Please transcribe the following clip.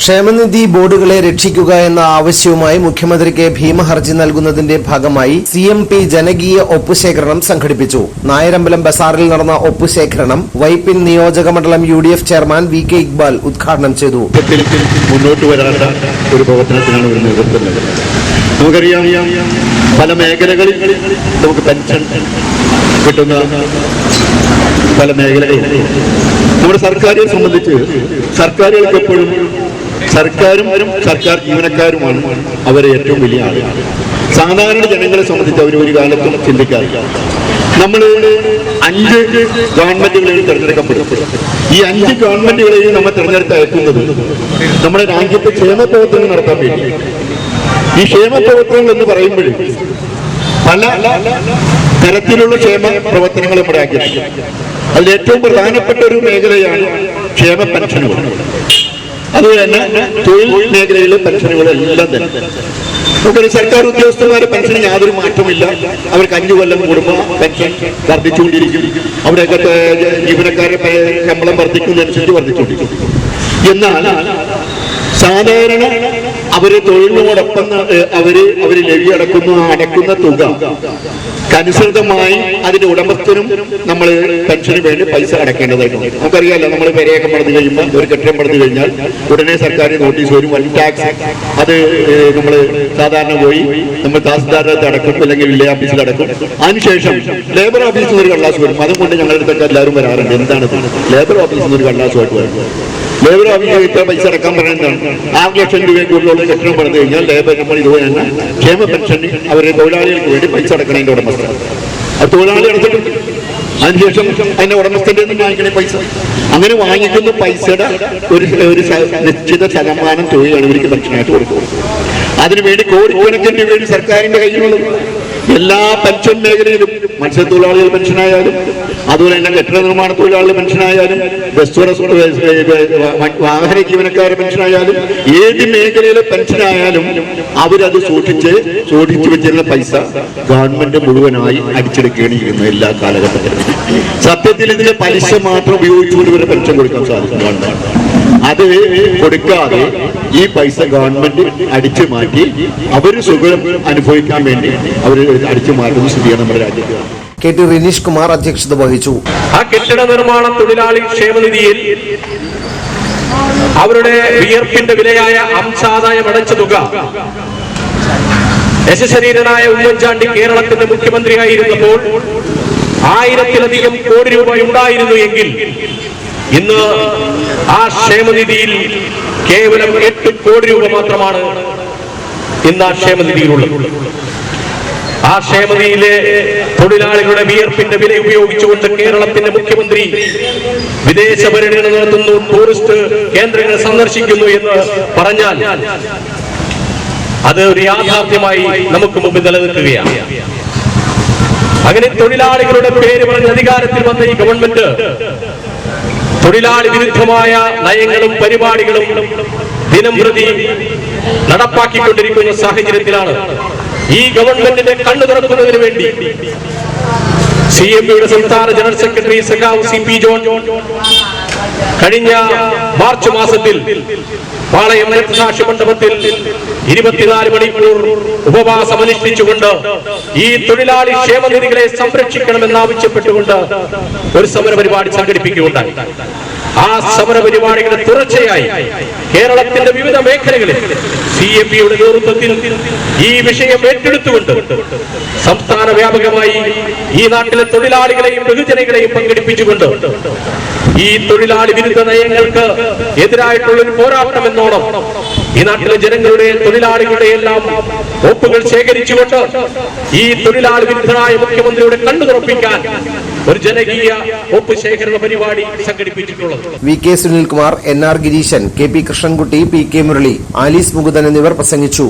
ക്ഷേമനിധി ബോർഡുകളെ രക്ഷിക്കുക എന്ന ആവശ്യവുമായി മുഖ്യമന്ത്രിക്ക് ഭീമഹർജി നൽകുന്നതിന്റെ ഭാഗമായി സി എം പി ജനകീയ ഒപ്പുശേഖരണം സംഘടിപ്പിച്ചു. നായരമ്പലം ബസാറിൽ നടന്ന ഒപ്പുശേഖരണം വൈപ്പിൻ നിയോജക മണ്ഡലം U D F chairman V K Iqbal ഉദ്ഘാടനം ചെയ്തു. മുന്നോട്ട് വരാത്ത ഒരു പ്രവർത്തനത്തിനാണ് ഒരു നേതൃത്വം നമുക്കറിയാം പല മേഖലകളിൽ നമുക്ക് പെൻഷൻ കിട്ടുന്ന പല മേഖലകളിൽ. നമ്മുടെ സർക്കാരിനെ സംബന്ധിച്ച് സർക്കാരുകൾക്ക് എപ്പോഴും സർക്കാരും സർക്കാർ ജീവനക്കാരുമാണ് അവരെ ഏറ്റവും വലിയ ആളുകൾ. സാധാരണ ജനങ്ങളെ സംബന്ധിച്ച് അവർ ഒരു കാലത്തും ചിന്തിക്കാറില്ല. നമ്മൾ അഞ്ച് ഗവൺമെന്റുകളെയും തിരഞ്ഞെടുക്കപ്പെടും. ഈ അഞ്ച് ഗവൺമെന്റുകളെയും നമ്മൾ തിരഞ്ഞെടുത്ത് അയക്കുന്നത് നമ്മുടെ രാജ്യത്തെ ക്ഷേമ പ്രവർത്തനങ്ങൾ നടത്താൻ വേണ്ടി ഈ ക്ഷേമ പ്രവർത്തനങ്ങൾ എന്ന് പറയുമ്പോൾ പല തരത്തിലുള്ള ക്ഷേമ പ്രവർത്തനങ്ങൾ നമ്മുടെ രാജ്യത്ത്. അതിൽ ഏറ്റവും പ്രധാനപ്പെട്ട ഒരു മേഖലയാണ് ക്ഷേമ പെൻഷനുകൾ. അതുപോലെ തന്നെ തൊഴിൽ മേഖലയിലെ പെൻഷനുകളെല്ലാം തന്നെ. നമുക്കൊരു സർക്കാർ ഉദ്യോഗസ്ഥന്മാരെ പെൻഷന് യാതൊരു മാറ്റമില്ല അവർക്ക് അഞ്ചു കൊല്ലം കൂടുമ്പോൾ പെൻഷൻ വർദ്ധിച്ചുകൊണ്ടിരിക്കും. അവിടെയൊക്കെ ജീവനക്കാരെ ശമ്പളം വർദ്ധിക്കുന്നതനുസരിച്ച് വർദ്ധിച്ചുകൊണ്ടിരിക്കും. എന്നാൽ സാധാരണ അവർ തൊഴിലിനോടൊപ്പം അവർ അവർ ലവി അടക്കുന്ന അടക്കുന്ന തുക. അനുസൃതമായി അതിന്റെ ഉടമസ്ഥനും നമ്മൾ പെൻഷന് വേണ്ടി പൈസ അടക്കേണ്ടതായിട്ടുണ്ട്. നമുക്കറിയാലോ നമ്മൾ പെരയൊക്കെ പണിത് കഴിയുമ്പോൾ ഒരു കെട്ടിടം പണിത് കഴിഞ്ഞാൽ ഉടനെ സർക്കാർ നോട്ടീസ് വരും വൻ ടാക്സ്. അത് നമ്മൾ സാധാരണ പോയി നമ്മൾ തഹസിൽദാരത്ത് അടക്കും അല്ലെങ്കിൽ വില്ലേജ് ഓഫീസിൽ അടക്കും. അതിനുശേഷം ലേബർ ഓഫീസിൽ നിന്ന് ഒരു കള്ളാസ് വരും. അതും കൊണ്ട് ഞങ്ങളുടെ അടുത്തൊക്കെ എല്ലാവരും വരാറുണ്ട്. എന്താണ് ലേബർ ഓഫീസിൽ നിന്ന് ഒരു കള്ളാസുമായിട്ട് വരും. ലേബർ ഓഫീസിൽ ഇത്ര പൈസ അടക്കാൻ പറയുന്നതാണ്. ആറ് ലക്ഷം രൂപയെ കൂടുതലുള്ള കെട്ടിടം പണിത് കഴിഞ്ഞാൽ ലേബർ ഇതുപോലെ തന്നെ ക്ഷേമ പെൻഷൻ അവരുടെ തൊഴിലാളികൾക്ക് വേണ്ടി പൈസ അടക്കണതിന്റെ തൊഴിലാളി അതിനുശേഷം അതിന്റെ ഉടമസ്ഥന്റെ വാങ്ങിക്കണേ പൈസ. അങ്ങനെ വാങ്ങിക്കുന്ന പൈസയുടെ ഒരു ഒരു നിശ്ചിത ശതമാനം തുകയാണ് ഇവർക്ക് പെൻഷനായിട്ട് കൊടുക്കുന്നത്. അതിനുവേണ്ടി കോടിക്കണക്കിന് വേണ്ടി സർക്കാരിന്റെ കയ്യിലുള്ളത്. എല്ലാ പെൻഷൻ മേഖലയിലും മത്സ്യത്തൊഴിലാളികൾ പെൻഷനായാലും അതുപോലെ തന്നെ കെട്ടിട നിർമ്മാണ തൊഴിലാളികൾ പെൻഷനായാലും ബസ് വാഹന ജീവനക്കാരുടെ പെൻഷനായാലും ഏത് മേഖലയിലെ പെൻഷനായാലും അവരത് സൂക്ഷിച്ച് സൂക്ഷിച്ചു വെച്ചിരുന്ന പൈസ ഗവൺമെന്റ് മുഴുവനായി അടിച്ചെടുക്കുകയാണ് ചെയ്യുന്നത് എല്ലാ കാലഘട്ടത്തിലും. സത്യത്തിൽ ഇതിന്റെ പലിശ മാത്രം ഉപയോഗിച്ചുകൊണ്ട് ഇവരെ പെൻഷൻ കൊടുക്കാൻ സാധിക്കും ഗവൺമെന്റ്. അത് കൊടുക്കാതെ ഈ പൈസ ഗവൺമെന്റ് അടിച്ചു മാറ്റി അവർ സുഖം അനുഭവിക്കാൻ വേണ്ടി അവർ അടിച്ചു മാറ്റുന്ന സ്ഥിതിയാണ് നമ്മുടെ രാജ്യത്ത്. കെ ടി റിനീഷ് കുമാർ അധ്യക്ഷത വഹിച്ചു. ആ കെട്ടിട നിർമ്മാണ തൊഴിലാളി ക്ഷേമനിധിയിൽ അവരുടെ വിയർപ്പിന്റെ വിലയായ അംശാദായം അടച്ച തുക യശശരീരനായ ഉമ്മൻചാണ്ടി കേരളത്തിന്റെ മുഖ്യമന്ത്രിയായിരുന്നപ്പോൾ ആയിരത്തിലധികം കോടി രൂപ ഉണ്ടായിരുന്നു എങ്കിൽ ഇന്ന് ആ ക്ഷേമനിധിയിൽ കേവലം എട്ട് കോടി രൂപ മാത്രമാണ് ഇന്ന് ആ ക്ഷേമനിധിയിലുള്ളത്. ആ ക്ഷേമനിധിയിലെ തൊഴിലാളികളുടെ വിയർപ്പിന്റെ വില ഉപയോഗിച്ചുകൊണ്ട് കേരളത്തിന്റെ മുഖ്യമന്ത്രി വിദേശ പര്യടനം നടത്തുന്നു ടൂറിസ്റ്റ് കേന്ദ്രങ്ങൾ സന്ദർശിക്കുന്നു എന്ന് പറഞ്ഞാൽ അത് ഒരു യാഥാർത്ഥ്യമായി നമുക്ക് മുമ്പിൽ നിലനിൽക്കുകയാണ്. അങ്ങനെ തൊഴിലാളികളുടെ പേര് പറഞ്ഞ് അധികാരത്തിൽ വന്ന ഈ ഗവൺമെന്റ് തൊഴിലാളി വിരുദ്ധമായ നയങ്ങളും പരിപാടികളും ദിനം പ്രതി നടപ്പാക്കിക്കൊണ്ടിരിക്കുന്ന സാഹചര്യത്തിലാണ് ഈ ഗവൺമെന്റിന്റെ കണ്ണു തുറക്കുന്നതിന് വേണ്ടി സി എം പിയുടെ സംസ്ഥാന ജനറൽ സെക്രട്ടറി സഖാവ് സി പി ജോൺ കഴിഞ്ഞ മാർച്ച് മാസത്തിൽ പാളയം രക്തസാക്ഷി മണ്ഡപത്തിൽ ഇരുപത്തിനാല് മണിക്കൂർ ഉപവാസം അനുഷ്ഠിച്ചുകൊണ്ട് ഈ തൊഴിലാളി ക്ഷേമനിധികളെ സംരക്ഷിക്കണമെന്നാവശ്യപ്പെട്ടുകൊണ്ട് ഒരു സമര പരിപാടി സംഘടിപ്പിക്കുകയുണ്ടായി. ആ സമര പരിപാടികളുടെ തുടർച്ചയായി കേരളത്തിന്റെ വിവിധ മേഖലകളിൽ സി എം പിയുടെ നേതൃത്വത്തിൽ ഈ വിഷയം ഏറ്റെടുത്തുകൊണ്ട് സംസ്ഥാന വ്യാപകമായി ഈ നാട്ടിലെ തൊഴിലാളികളെയും ബഹുജനങ്ങളെയും പങ്കെടുപ്പിച്ചുകൊണ്ട് ഈ തൊഴിലാളി വിരുദ്ധ നയങ്ങൾക്ക് എതിരായിട്ടുള്ള ഒരു പോരാട്ടം എന്നോണം ഈ നാട്ടിലെ ജനങ്ങളുടെ തൊഴിലാളികളുടെ എല്ലാം ഒപ്പുകൾ ശേഖരിച്ചുകൊണ്ട് ഈ തൊഴിലാളി വിരുദ്ധനായ മുഖ്യമന്ത്രിയുടെ കണ്ണു തുറപ്പിക്കാൻ ഒരു ജനകീയ ഒപ്പ് ശേഖരണ പരിപാടി സംഘടിപ്പിച്ചിട്ടുള്ളത്. V K Sunilkumar N R Gireesan K P Krishnankutty P K Murali Alice Mukundan എന്നിവർ പ്രസംഗിച്ചു.